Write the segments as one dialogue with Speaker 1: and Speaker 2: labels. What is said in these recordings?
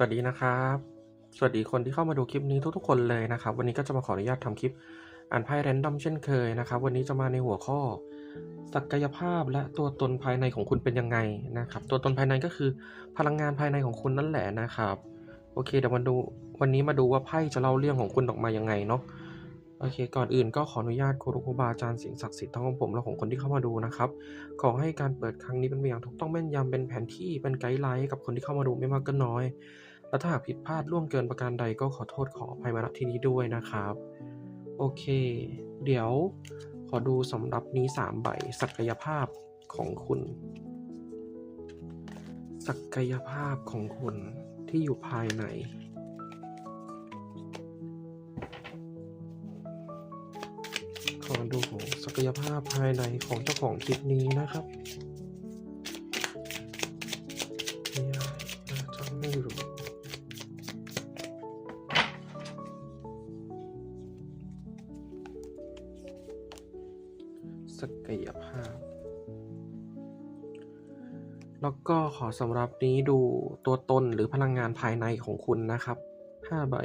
Speaker 1: สวัสดีนะครับ สวัสดีคนที่เข้ามาดูคลิปนี้ทุกๆคนเลยนะครับ วันนี้ก็จะมาขออนุญาตทำคลิปอ่านไพ่แรนดอมเช่นเคยนะครับ วันนี้จะมาในหัวข้อ ศักยภาพและตัวตนภายในของคุณเป็นยังไงนะครับ ตัวตนภายในก็คือพลังงานภายในของคุณนั่นแหละนะครับ โอเคเดี๋ยวมาดูวันนี้มาดูว่าไพ่จะเล่าเรื่องของคุณออกมายังไงเนาะโอเค ก่อนอื่นก็ขออนุญาตครูครูบาอาจารย์สิ่งศักดิ์สิทธิ์ทั้งของผมและของคนที่เข้ามาดูนะครับ ขอให้การเปิดครั้งนี้เป็นอย่างถูกต้องแม่นยำเป็นแผนที่เป็นไกด์ไลน์ให้กับคนที่เข้ามาดูไม่มากก็น้อย และถ้าหากผิดพลาดล่วงเกินประการใดก็ขอโทษขออภัยมาณที่นี้ด้วยนะครับ โอเค เดี๋ยวขอดูสำหรับนี้ 3 ใบศักยภาพของคุณ ศักยภาพของคุณที่อยู่ภายในขอดูของศักยภาพภายในของเจ้าของคลิปนี้นะครับ ก็ขอสำหรับนี้ดูตัวตนหรือพลังงานภายในของคุณนะครับ 5 ใบ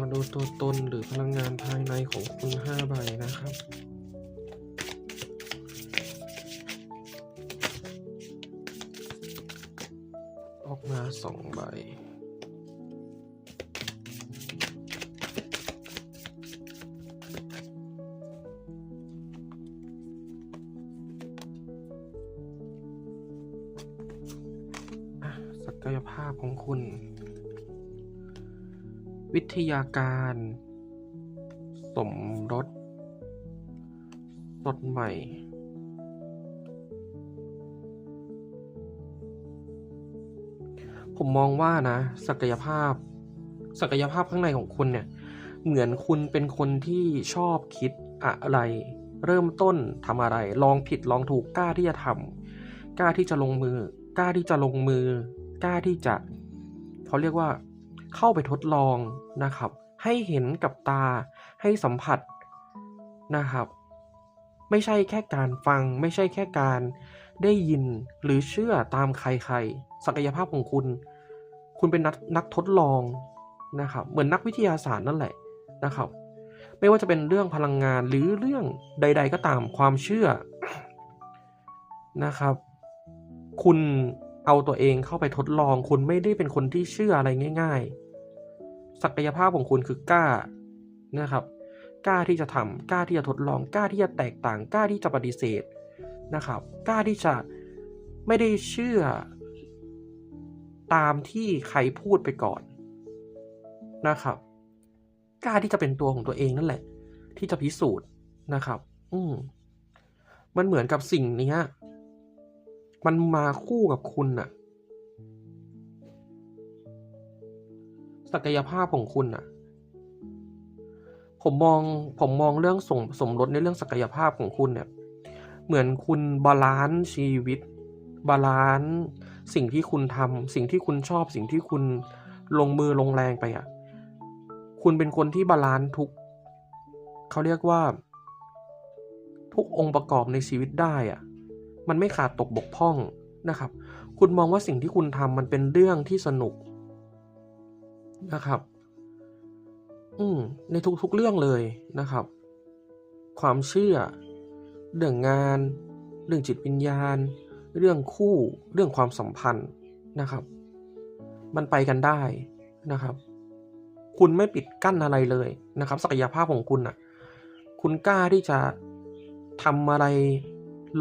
Speaker 1: มาดูตัวตนหรือพลังงานภายในของคุณ 5 ใบนะครับ มาสองใบอะศักยภาพของคุณ วิทยาการ สมรสสดใหม่ ผมมองว่านะ ศักยภาพ ศักยภาพข้างในของคุณเนี่ย เหมือนคุณเป็นคนที่ชอบคิดอะไร เริ่มต้นทำอะไร ลองผิดลองถูกกล้าที่จะทำกล้าที่จะลงมือกล้าที่จะลงมือกล้าที่จะเขาเรียกว่า เข้าไปทดลองนะครับ ให้เห็นกับตาให้สัมผัสนะครับ ไม่ใช่แค่การฟัง ไม่ใช่แค่การได้ยินหรือเชื่อตามใครๆ ศักยภาพของคุณ คุณเป็นนักนักทดลองนะครับเหมือนนักวิทยาศาสตร์นั่นแหละนะครับ ไม่ว่าจะเป็นเรื่องพลังงานหรือเรื่องใด ๆ ก็ตามความเชื่อนะครับ คุณเอาตัวเองเข้าไปทดลอง คุณไม่ได้เป็นคนที่เชื่ออะไรง่าย ๆ ศักยภาพของคุณคือกล้านะครับกล้าที่จะทำกล้าที่จะทดลองกล้าที่จะแตกต่างกล้าที่จะปฏิเสธนะครับกล้าที่จะไม่ได้เชื่อ ตามที่ใครพูดไปก่อนนะครับ กล้าที่จะเป็นตัวของตัวเองนั่นแหละ ที่จะพิสูจน์นะครับ อืมมันเหมือนกับสิ่งเนี้ยมันมาคู่กับคุณน่ะ ศักยภาพของคุณน่ะ ผมมองผมมองเรื่องสมสมรสในเรื่องศักยภาพของคุณเนี่ย เหมือนคุณบาลานซ์ชีวิต บาลานซ์ สิ่งที่คุณทำสิ่งที่คุณชอบ สิ่งที่คุณลงมือลงแรงไปอะ คุณเป็นคนที่บาลานซ์ทุกเขาเรียกว่า ทุกองค์ประกอบในชีวิตได้อะ มันไม่ขาดตกบกพร่องนะครับ คุณมองว่าสิ่งที่คุณทำมันเป็นเรื่องที่สนุกนะครับ อืมในทุกๆเรื่องเลยนะครับ ความเชื่อ เรื่องงาน เรื่องจิตวิญญาณ เรื่องคู่เรื่องความสัมพันธ์นะครับ มันไปกันได้นะครับ คุณไม่ปิดกั้นอะไรเลยนะครับ ศักยภาพของคุณอะ คุณกล้าที่จะทำอะไร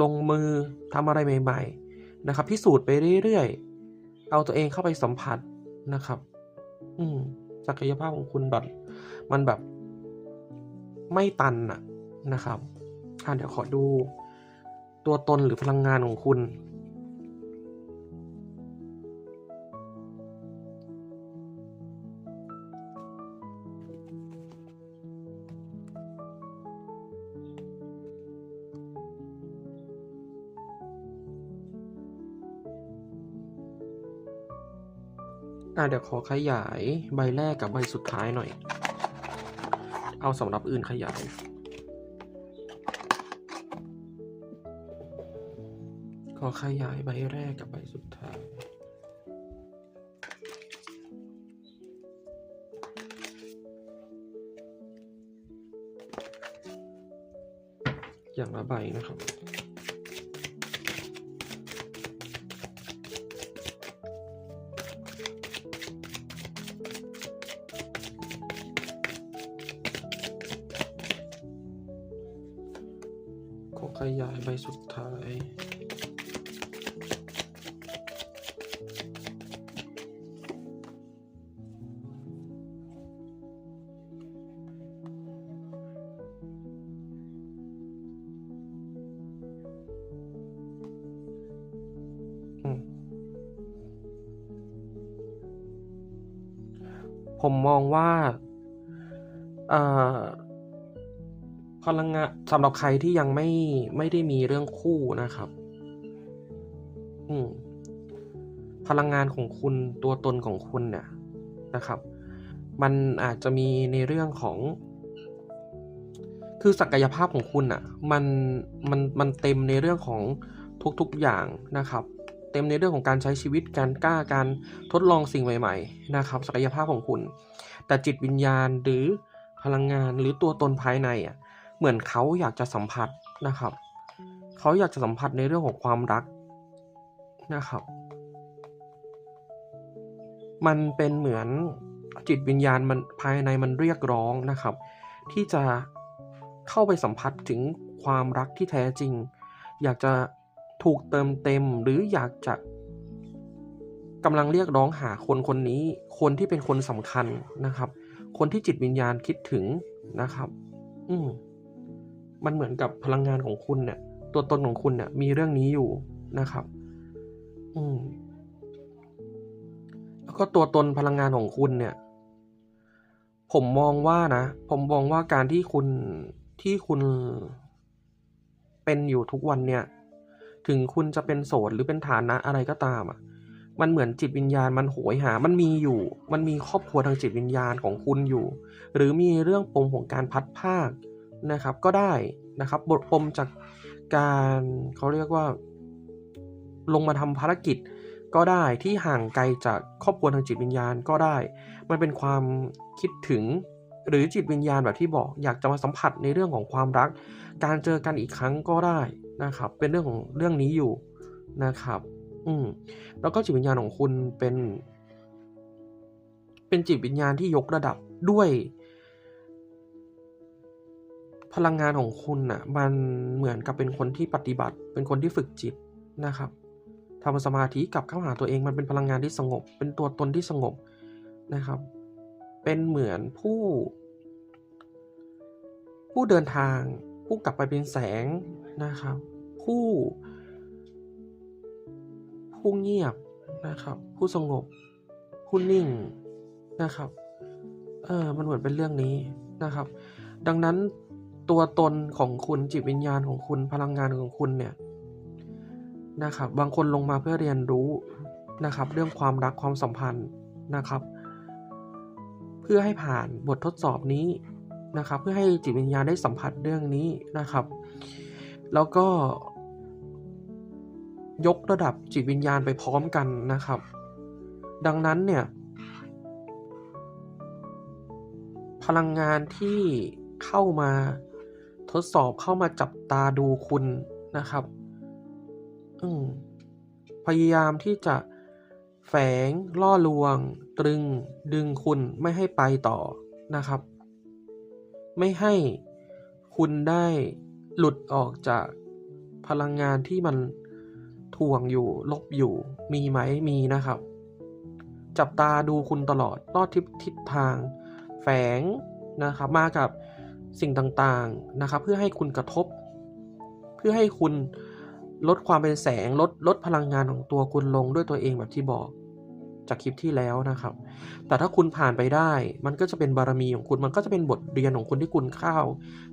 Speaker 1: ลงมือทำอะไรใหม่ ๆ นะครับ พิสูจน์ไปเรื่อยๆ เอาตัวเองเข้าไปสัมผัสนะครับ อืมศักยภาพของคุณแบบมันแบบไม่ตันอะนะครับอะเดี๋ยวขอดู ตัวตนหรือพลังงานของคุณอะเดี๋ยวขอขยายใบแรกกับใบสุดท้ายหน่อย เอาสำหรับอื่นขยาย อขยายใบแรกกับใบสุดท้าย อย่างละใบนะครับ ผมมองว่าพลังงานสำหรับใครที่ยังไม่ไม่ได้มีเรื่องคู่นะครับ อืมพลังงานของคุณตัวตนของคุณเนี่ยนะครับ มันอาจจะมีในเรื่องของ คือศักยภาพของคุณอะ่ะ มันมันมันเต็มในเรื่องของทุกๆอย่างนะครับ เต็มในเรื่องของการใช้ชีวิตการกล้าการทดลองสิ่งใหม่ๆนะครับศักยภาพของคุณ แต่จิตวิญญาณหรือพลังงานหรือตัวตนภายในอะเหมือนเขาอยากจะสัมผัสนะครับเขาอยากจะสัมผัสในเรื่องของความรักนะครับ มันเป็นเหมือนจิตวิญญาณมันภายในมันเรียกร้องนะครับ ที่จะเข้าไปสัมผัสถึงความรักที่แท้จริง อยากจะ ถูกเติมเต็มหรืออยากจะกำลังเรียกร้องหาคนคนนี้ คนที่เป็นคนสำคัญนะครับ คนที่จิตวิญญาณคิดถึงนะครับ อืมมันเหมือนกับพลังงานของคุณเนี่ย ตัวตนของคุณเนี่ยมีเรื่องนี้อยู่นะครับ อืมแล้วก็ตัวตนพลังงานของคุณเนี่ย ผมมองว่านะ ผมมองว่าการที่คุณที่คุณเป็นอยู่ทุกวันเนี่ย ถึงคุณจะเป็นโสดหรือเป็นฐานะอะไรก็ตามอะ มันเหมือนจิตวิญญาณมันโหยหา มันมีอยู่ มันมีครอบครัวทางจิตวิญญาณของคุณอยู่ หรือมีเรื่องปมของการพัดภาคนะครับ ก็ได้นะครับ บทปมจากการเขาเรียกว่า ลงมาทำภารกิจก็ได้ที่ห่างไกลจากครอบครัวทางจิตวิญญาณก็ได้ มันเป็นความคิดถึงหรือจิตวิญญาณแบบที่บอก อยากจะมาสัมผัสในเรื่องของความรัก การเจอกันอีกครั้งก็ได้ นะครับ เป็นเรื่องของเรื่องนี้อยู่นะครับ อืมแล้วก็จิตวิญญาณของคุณเป็น เป็นจิตวิญญาณที่ยกระดับด้วย พลังงานของคุณน่ะ มันเหมือนกับเป็นคนที่ปฏิบัติ เป็นคนที่ฝึกจิตนะครับทำสมาธิกลับเข้าหาตัวเองมันเป็นพลังงานที่สงบ เป็นตัวตนที่สงบนะครับ เป็นเหมือนผู้ ผู้เดินทาง ผู้กลับไปเป็นแสงนะครับ ผู้ผู้เงียบนะครับ ผู้สงบ ผู้นิ่งนะครับ เออมันเหมือนเป็นเรื่องนี้นะครับ ดังนั้นตัวตนของคุณจิตวิญญาณของคุณพลังงานของคุณเนี่ยนะครับ บางคนลงมาเพื่อเรียนรู้นะครับ เรื่องความรักความสัมพันธ์นะครับ เพื่อให้ผ่านบททดสอบนี้ นะครับ เพื่อให้จิตวิญญาณได้สัมผัสเรื่องนี้นะครับ แล้วก็ ยกระดับจิตวิญญาณไปพร้อมกันนะครับ ดังนั้นเนี่ย พลังงานที่เข้ามาทดสอบเข้ามาจับตาดูคุณนะครับอืพยายามที่จะแฝงล่อลวง ตรึงดึงคุณไม่ให้ไปต่อนะครับ ไม่ให้คุณได้หลุดออกจากพลังงานที่มันถ่วงอยู่ลบอยู่ มีไหมมีนะครับ จับตาดูคุณตลอดลอดทิศทิศทาง แฝงนะครับ มากับสิ่งต่างๆนะครับ เพื่อให้คุณกระทบ เพื่อให้คุณลดความเป็นแสงลดลดพลังงานของตัวคุณลงด้วยตัวเองแบบที่บอก จากคลิปที่แล้วนะครับ แต่ถ้าคุณผ่านไปได้ มันก็จะเป็นบารมีของคุณ มันก็จะเป็นบทเรียนของคุณที่คุณเข้า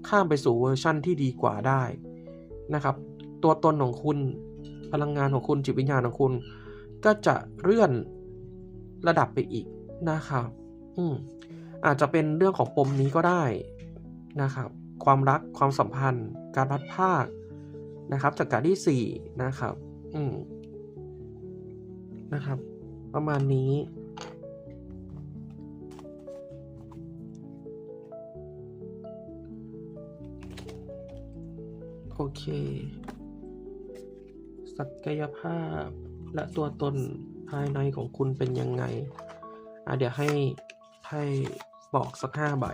Speaker 1: ข้ามไปสู่เวอร์ชั่นที่ดีกว่าได้นะครับ ตัวตนของคุณ พลังงานของคุณ จิตวิญญาณของคุณ ก็จะเลื่อนระดับไปอีกนะครับ อืมอาจจะเป็นเรื่องของปมนี้ก็ได้นะครับ ความรัก ความสัมพันธ์ การพัดภาคนะครับ จากการที่สี่นะครับ อืมนะครับ ประมาณนี้ โอเค ศักยภาพและตัวตนภายในของคุณเป็นยังไง อะเดี๋ยวให้ให้บอกสักห้าใบ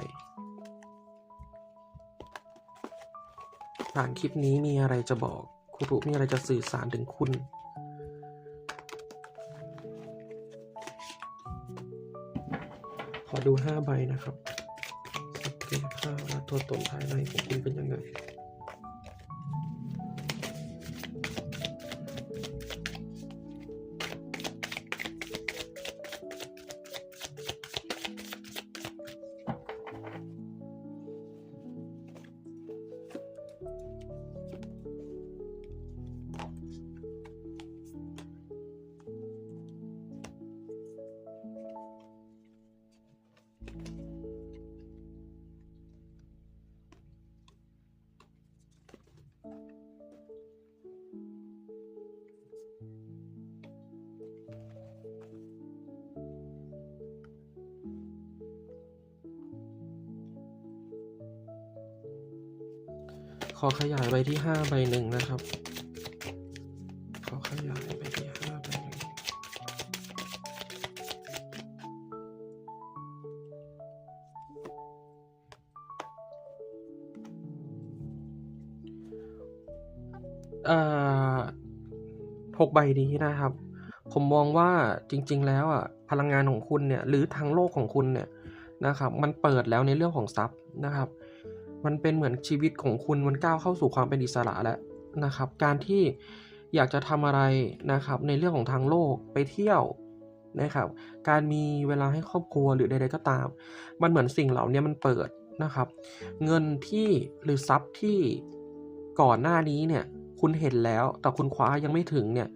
Speaker 1: ผ่านคลิปนี้มีอะไรจะบอกครูรุมีอะไรจะสื่อสารถึงคุณ ดูห้าใบนะครับศักยภาวและตัวตนภายในของคุณเป็นยังไง ขอขยายไปที่ห้าใบหนึ่งนะครับ ขอขยายไปที่ห้าใบหนึ่งเอ่อหกใบนี้นะครับ ผมมองว่าจริง ๆ แล้วอะพลังงานของคุณเนี่ยหรือทางโลกของคุณเนี่ยนะครับ มันเปิดแล้วในเรื่องของทรัพย์นะครับ มันเป็นเหมือนชีวิตของคุณมันก้าวเข้าสู่ความเป็นอิสระแล้วนะครับ การที่อยากจะทำอะไรนะครับ ในเรื่องของทางโลกไปเที่ยวนะครับ การมีเวลาให้ครอบครัวหรือใดๆก็ตาม มันเหมือนสิ่งเหล่านี้มันเปิดนะครับ เงินที่หรือทรัพย์ที่ก่อนหน้านี้เนี่ยคุณเห็นแล้วแต่คุณคว้ายังไม่ถึงเนี่ย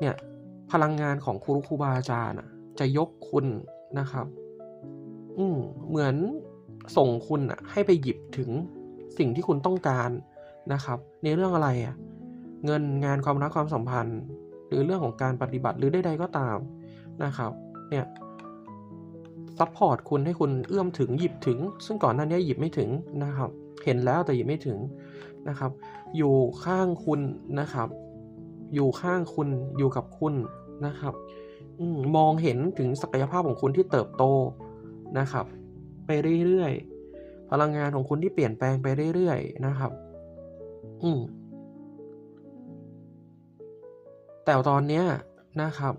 Speaker 1: เนี่ยพลังงานของครูครูบาอาจารย์จะยกคุณนะครับ อืมเหมือน ส่งคุณอะให้ไปหยิบถึงสิ่งที่คุณต้องการนะครับ ในเรื่องอะไรอะเงินงานความรักความสัมพันธ์ หรือเรื่องของการปฏิบัติหรือใดๆก็ตามนะครับ เนี่ยซัพพอร์ตคุณให้คุณเอื้อมถึงหยิบถึง ซึ่งก่อนหน้านี้หยิบไม่ถึงนะครับ เห็นแล้วแต่หยิบไม่ถึงนะครับ อยู่ข้างคุณนะครับ อยู่ข้างคุณอยู่กับคุณนะครับมองเห็นถึงศักยภาพของคุณที่เติบโตนะครับ ไปเรื่อยๆ พลังงานของคุณที่เปลี่ยนแปลงไปเรื่อยๆ นะครับ อืมแต่ตอนเนี้ยนะครับ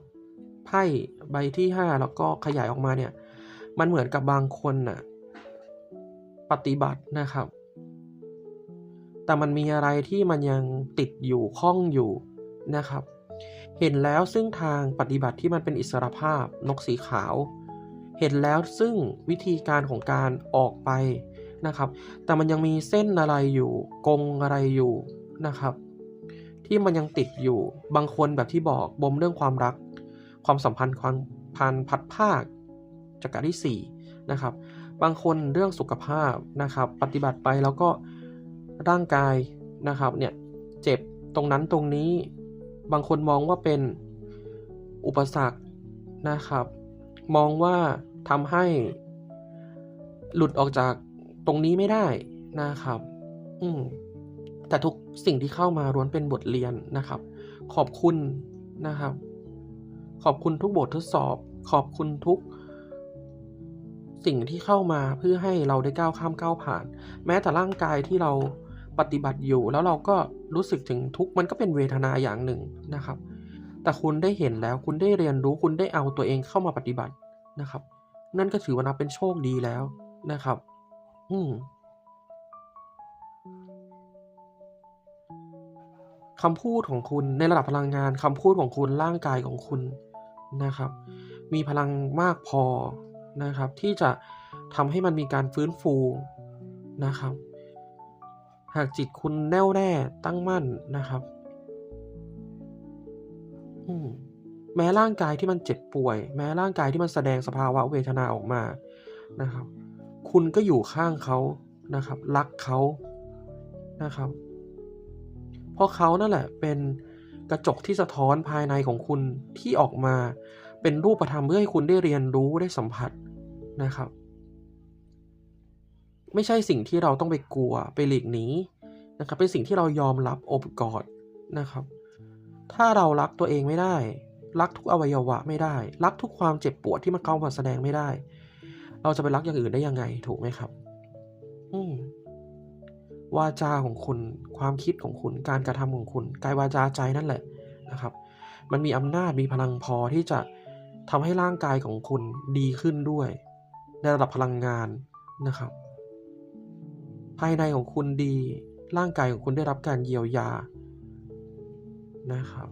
Speaker 1: ไพ่ใบที่ห้าแล้วก็ขยายออกมาเนี่ย มันเหมือนกับบางคนน่ะ ปฏิบัตินะครับ แต่มันมีอะไรที่มันยังติดอยู่ข้องอยู่นะครับ เห็นแล้วซึ่งทางปฏิบัติที่มันเป็นอิสรภาพนกสีขาว เห็นแล้วซึ่งวิธีการของการออกไปนะครับ แต่มันยังมีเส้นอะไรอยู่กงอะไรอยู่นะครับ ที่มันยังติดอยู่บางคนแบบที่บอกบ่มเรื่องความรัก ความสัมพันธ์ความพันพัดภาคจากรที่4นะครับ บางคนเรื่องสุขภาพนะครับ ปฏิบัติไปแล้วก็ร่างกายนะครับเนี่ยเจ็บตรงนั้นตรงนี้บางคนมองว่าเป็นอุปสรรคนะครับ มองว่า ทำให้หลุดออกจากตรงนี้ไม่ได้นะครับ อืมแต่ทุกสิ่งที่เข้ามาล้วนเป็นบทเรียนนะครับ ขอบคุณนะครับ ขอบคุณทุกบททดสอบ ขอบคุณทุก สิ่งที่เข้ามาเพื่อให้เราได้ก้าวข้ามก้าวผ่าน แม้แต่ร่างกายที่เราปฏิบัติอยู่ แล้วเราก็รู้สึกถึงทุกมันก็เป็นเวทนาอย่างหนึ่งนะครับ แต่คุณได้เห็นแล้วคุณได้เรียนรู้คุณได้เอาตัวเองเข้ามาปฏิบัตินะครับ นั่นก็ถือว่านับเป็นโชคดีแล้วนะครับ อืมคำพูดของคุณในระดับพลังงานคำพูดของคุณร่างกายของคุณนะครับ มีพลังมากพอนะครับ ที่จะทำให้มันมีการฟื้นฟูนะครับ หากจิตคุณแน่วแน่ตั้งมั่นนะครับ อืม แม้ร่างกายที่มันเจ็บป่วย แม้ร่างกายที่มันแสดงสภาวะเวทนาออกมานะครับ คุณก็อยู่ข้างเขานะครับ รักเขานะครับ เพราะเขานั่นแหละเป็นกระจกที่สะท้อนภายในของคุณที่ออกมา เป็นรูปธรรมเพื่อให้คุณได้เรียนรู้ได้สัมผัสนะครับ ไม่ใช่สิ่งที่เราต้องไปกลัวไปหลีกหนีนะครับ เป็นสิ่งที่เรายอมรับอบกอดนะครับ ถ้าเรารักตัวเองไม่ได้ รักทุกอวัยวะไม่ได้ รักทุกความเจ็บปวดที่มันเข้ามาแสดงไม่ได้ เราจะไปรักอย่างอื่นได้ยังไง ถูกไหมครับ อืมวาจาของคุณ ความคิดของคุณ การกระทำของคุณ กายวาจาใจนั่นแหละนะครับ มันมีอำนาจมีพลังพอที่จะทำให้ร่างกายของคุณดีขึ้นด้วย ในระดับพลังงานนะครับ ภายในของคุณดี ร่างกายของคุณได้รับการเยียวยานะครับ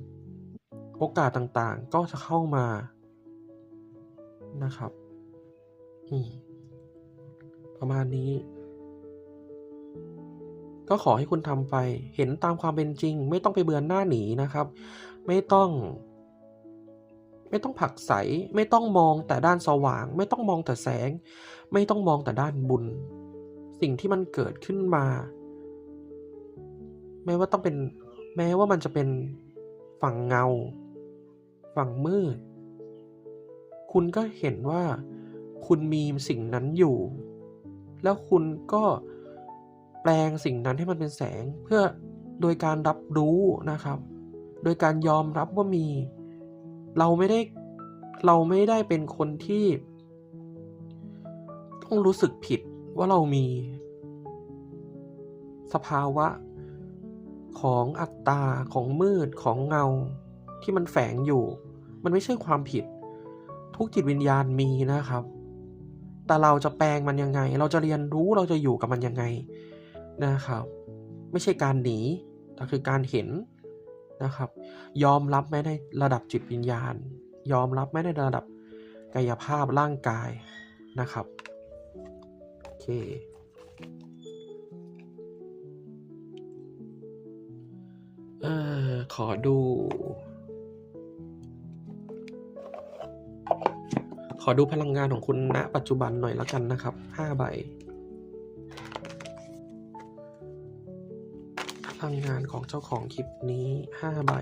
Speaker 1: โอกาสต่างๆ ก็จะเข้ามานะครับประมาณนี้ ก็ขอให้คุณทำไป เห็นตามความเป็นจริง ไม่ต้องไปเบือนหน้าหนีนะครับ ไม่ต้อง ไม่ต้องผักไสไม่ต้องมองแต่ด้านสว่าง ไม่ต้องมองแต่แสง ไม่ต้องมองแต่ด้านบุญ สิ่งที่มันเกิดขึ้นมา แม้ว่าต้องเป็น แม้ว่ามันจะเป็นฝั่งเงา ฝั่งมืด คุณก็เห็นว่าคุณมีสิ่งนั้นอยู่ แล้วคุณก็แปลงสิ่งนั้นให้มันเป็นแสงเพื่อโดยการรับรู้นะครับ โดยการยอมรับว่ามี เราไม่ได้เราไม่ได้เป็นคนที่ ต้องรู้สึกผิดว่าเรามี สภาวะของอัตตาของมืดของเงาที่มันแฝงอยู่ มันไม่ใช่ความผิด ทุกจิตวิญญาณมีนะครับ แต่เราจะแปลงมันยังไง เราจะเรียนรู้เราจะอยู่กับมันยังไงนะครับ ไม่ใช่การหนีแต่คือการเห็นนะครับ ยอมรับแม้ในระดับจิตวิญญาณ ยอมรับแม้ในระดับกายภาพร่างกายนะครับโอเคเออขอดู อดูพลังงานของคุณณปัจจุบันหน่อยแล้วกันนะครับห้าใบ พลังงานของเจ้าของคลิปนี้ห้าใบ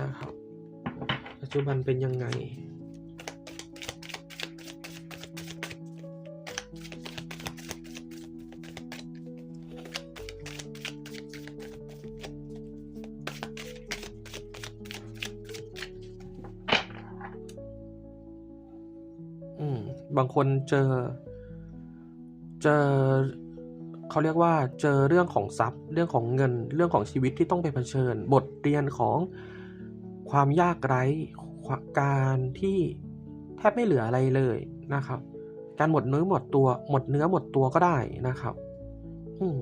Speaker 1: นะครับ ปัจจุบันเป็นยังไง บางคนเจอ เจอเขาเรียกว่าเจอเรื่องของทรัพย์ เรื่องของเงิน เรื่องของชีวิตที่ต้องไปเผชิญ บทเรียนของความยากไร้การที่แทบไม่เหลืออะไรเลยนะครับ การหมดเนื้อหมดตัว หมดเนื้อหมดตัวก็ได้นะครับ อืม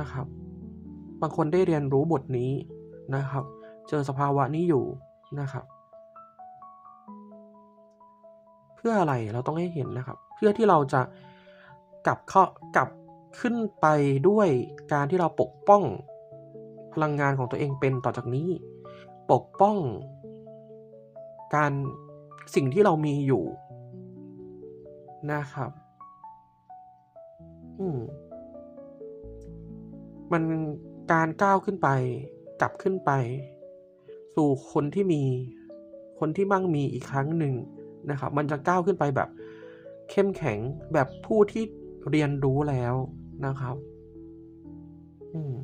Speaker 1: นะครับ บางคนได้เรียนรู้บทนี้นะครับ เจอสภาวะนี้อยู่นะครับ พื่ออะไรเราต้องให้เห็นนะครับ เพื่อที่เราจะกลับเข้ากลับขึ้นไปด้วยการที่เราปกป้องพลังงานของตัวเองเป็นต่อจากนี้ ปกป้อง การสิ่งที่เรามีอยู่นะครับ อืม มันการก้าวขึ้นไป กลับขึ้นไป สู่คนที่มี คนที่มั่งมีอีกครั้งหนึ่ง นะครับ มันจะก้าวขึ้นไปแบบเข้มแข็งแบบผู้ที่เรียนรู้แล้วนะครับอืม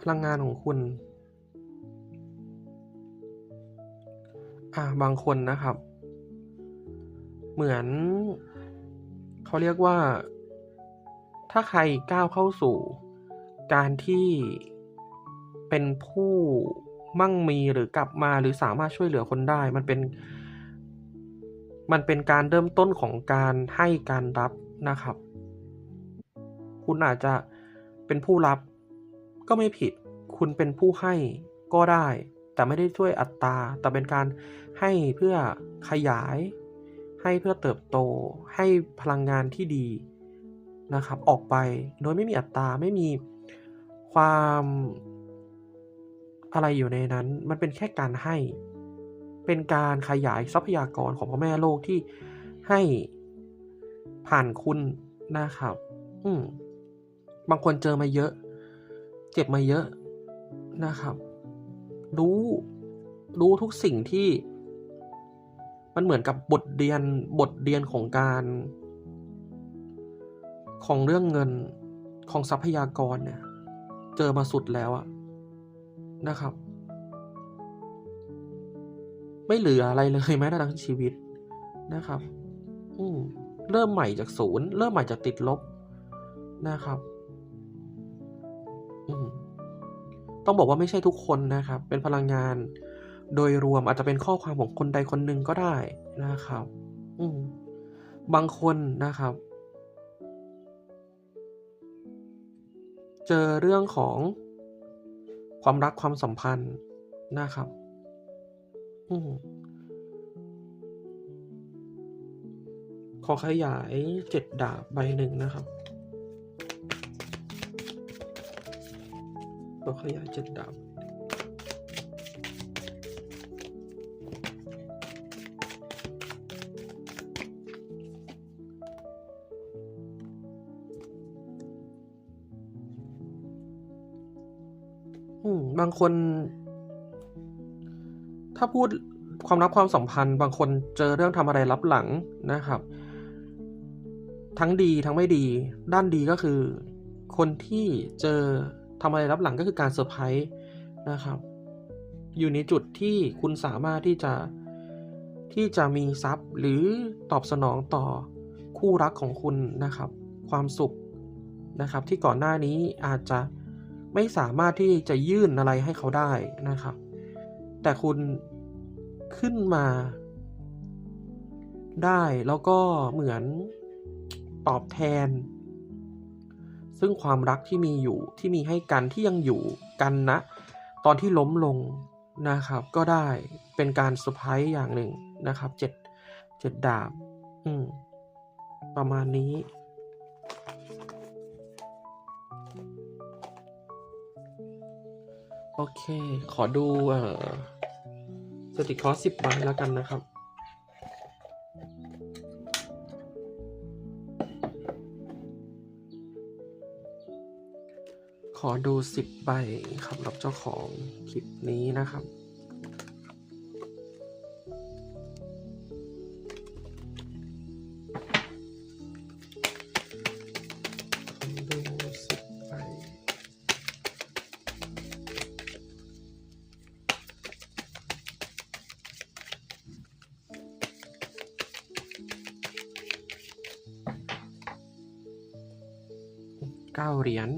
Speaker 1: พลังงานของคุณ อ่าบางคนนะครับ เหมือน เขาเรียกว่า ถ้าใครก้าวเข้าสู่ การที่เป็นผู้มั่งมีหรือกลับมาหรือสามารถช่วยเหลือคนได้ มันเป็น มันเป็นการเริ่มต้นของการให้การรับนะครับ คุณอาจจะเป็นผู้รับก็ไม่ผิด คุณเป็นผู้ให้ก็ได้ แต่ไม่ได้ช่วยอัตรา แต่เป็นการให้เพื่อขยาย ให้เพื่อเติบโต ให้พลังงานที่ดีนะครับ ออกไปโดยไม่มีอัตราไม่มีความอะไรอยู่ในนั้น มันเป็นแค่การให้ เป็นการขยายทรัพยากรของพ่อแม่โลกที่ให้ผ่านคุณนะครับ อืมบางคนเจอมาเยอะ เจ็บมาเยอะนะครับ รู้ รู้ทุกสิ่งที่ มันเหมือนกับบทเรียนบทเรียนของการ ของเรื่องเงินของทรัพยากรเนี่ย เจอมาสุดแล้วอะนะครับ ไม่เหลืออะไรเลยแม้แต่ทั้งชีวิตนะครับ อืมเริ่มใหม่จากศูนย์ เริ่มใหม่จากติดลบนะครับ ต้องบอกว่าไม่ใช่ทุกคนนะครับ เป็นพลังงาน โดยรวมอาจจะเป็นข้อความของคนใดคนหนึ่งก็ได้นะครับ อืบางคนนะครับ เจอเรื่องของความรักความสัมพันธ์นะครับ อืขอขยายเจ็ดดาบใบหนึ่งนะครับ ขอขยายเจ็ดดาบอืมบางคน ถ้าพูดความรักความสัมพันธ์ บางคนเจอเรื่องทำอะไรลับหลังนะครับ ทั้งดีทั้งไม่ดี ด้านดีก็คือ คนที่เจอ ทำอะไรลับหลังก็คือการเซอร์ไพรส์นะครับ อยู่ในจุดที่คุณสามารถที่จะที่จะมีทรัพย์หรือตอบสนองต่อคู่รักของคุณนะครับ ความสุขนะครับ ที่ก่อนหน้านี้อาจจะไม่สามารถที่จะยื่นอะไรให้เขาได้นะครับ แต่คุณขึ้นมา ได้แล้วก็เหมือนตอบแทน ซึ่งความรักที่มีอยู่ที่มีให้กันที่ยังอยู่กันนะ ตอนที่ล้มลงนะครับ ก็ได้เป็นการเซอร์ไพรส์อย่างหนึ่งนะครับเจ็ดเจ็ดดาบ อืม ประมาณนี้ โอเค ขอดูเอ่อสติคอสิบใบแล้วกันนะครับ ขอดูสิบใบครับรับเจ้าของคลิปนี้นะครับขอดูสิบใบ เก้าเหรียญ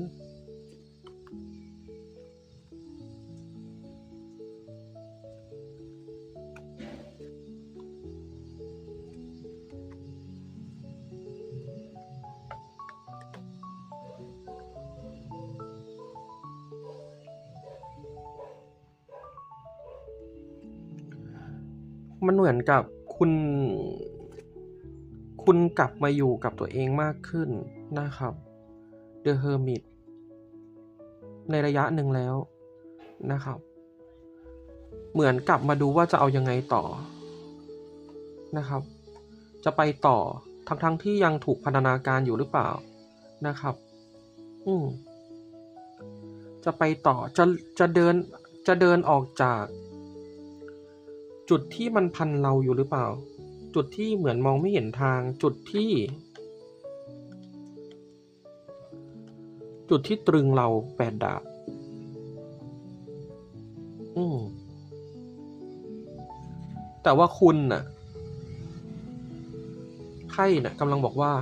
Speaker 1: เหมือนกับคุณคุณกลับมาอยู่กับตัวเองมากขึ้นนะครับ The Hermit ในระยะหนึ่งแล้วนะครับ เหมือนกลับมาดูว่าจะเอายังไงต่อนะครับ จะไปต่อทั้งๆทที่ยังถูกพันธนาการอยู่หรือเปล่านะครับ อืมจะไปต่อจะจะเดินจะเดินออกจาก จุดที่มันพันเราอยู่หรือเปล่า จุดที่เหมือนมองไม่เห็นทาง จุดที่ จุดที่ตรึงเราแปดดาบอืมแต่ว่าคุณน่ะไพ่น่ะกำลังบอกว่า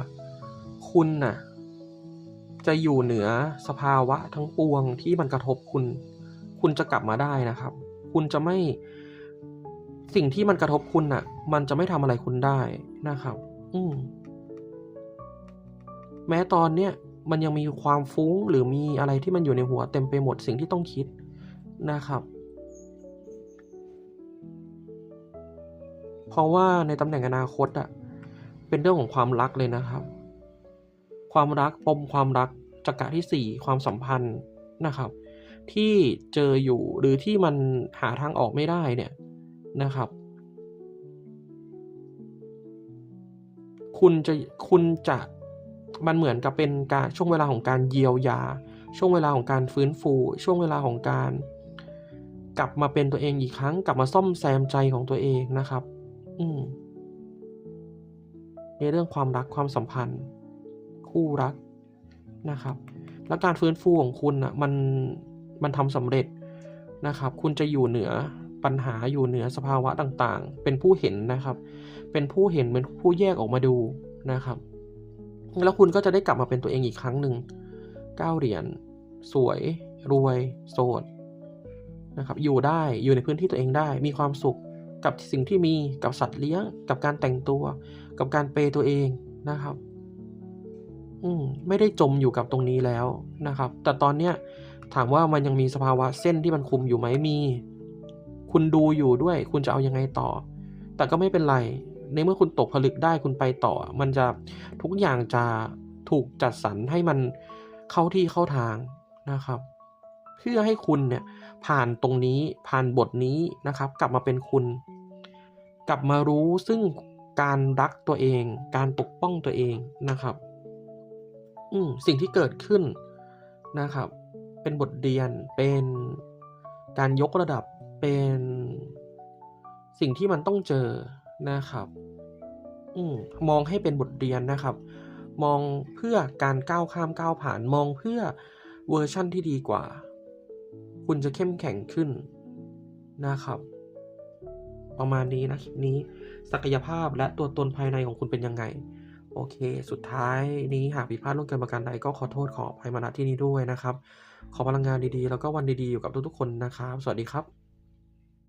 Speaker 1: คุณน่ะ จะอยู่เหนือสภาวะทั้งปวงที่มันกระทบคุณ คุณจะกลับมาได้นะครับ คุณจะไม่ สิ่งที่มันกระทบคุณน่ะ มันจะไม่ทำอะไรคุณได้นะครับ อืมแม้ตอนเนี้ยมันยังมีความฟุ้งหรือมีอะไรที่มันอยู่ในหัวเต็มไปหมดสิ่งที่ต้องคิดนะครับ เพราะว่าในตำแหน่งอนาคตอะเป็นเรื่องของความรักเลยนะครับ ความรักปมความรักจักระที่สี่ความสัมพันธ์นะครับ ที่เจออยู่หรือที่มันหาทางออกไม่ได้เนี่ย นะครับ คุณจะคุณจะมันเหมือนกับเป็นการช่วงเวลาของการเยียวยา ช่วงเวลาของการฟื้นฟู ช่วงเวลาของการ กลับมาเป็นตัวเองอีกครั้ง กลับมาซ่อมแซมใจของตัวเองนะครับ อืมในเรื่องความรักความสัมพันธ์ คู่รักนะครับ และการฟื้นฟูของคุณอะมันมันทำสำเร็จนะครับ คุณจะอยู่เหนือ ปัญหาอยู่เหนือสภาวะต่างๆ เป็นผู้เห็นนะครับ เป็นผู้เห็นเป็นผู้แยกออกมาดูนะครับ แล้วคุณก็จะได้กลับมาเป็นตัวเองอีกครั้งหนึ่งก้าเหรียญสวย รวย โสดนะครับอยู่ได้อยู่ในพื้นที่ตัวเองได้ มีความสุขกับสิ่งที่มีกับสัตว์เลี้ยง กับการแต่งตัว กับการเปตัวเองนะครับ อืมไม่ได้จมอยู่กับตรงนี้แล้วนะครับ แต่ตอนเนี้ยถามว่ามันยังมีสภาวะเส้นที่มันคุมอยู่ไหมมี คุณดูอยู่ด้วย คุณจะเอายังไงต่อ แต่ก็ไม่เป็นไร ในเมื่อคุณตกผลึกได้คุณไปต่อ มันจะทุกอย่างจะถูกจัดสรรให้มันเข้าที่เข้าทางนะครับ เพื่อให้คุณเนี่ยผ่านตรงนี้ผ่านบทนี้นะครับ กลับมาเป็นคุณ กลับมารู้ซึ่งการรักตัวเอง การปกป้องตัวเองนะครับอืสิ่งที่เกิดขึ้นนะครับ เป็นบทเรียนเป็นการยกระดับ เป็นสิ่งที่มันต้องเจอนะครับอมมองให้เป็นบทเรียนนะครับ มองเพื่อการก้าวข้ามก้าวผ่าน มองเพื่อเวอร์ชั่นที่ดีกว่า คุณจะเข้มแข็งขึ้นนะครับ ประมาณนี้นะคลิปนี้ศักยภาพและตัวตนภายในของคุณเป็นยังไง โอเค สุดท้ายนี้หากผิดพลาดล่วงเกินประการใดก็ขอโทษขออภัยมาณที่นี้ด้วยนะครับ ขอพลังงานดีๆ แล้วก็วันดีๆ อยู่กับทุกๆคนนะครับ สวัสดีครับ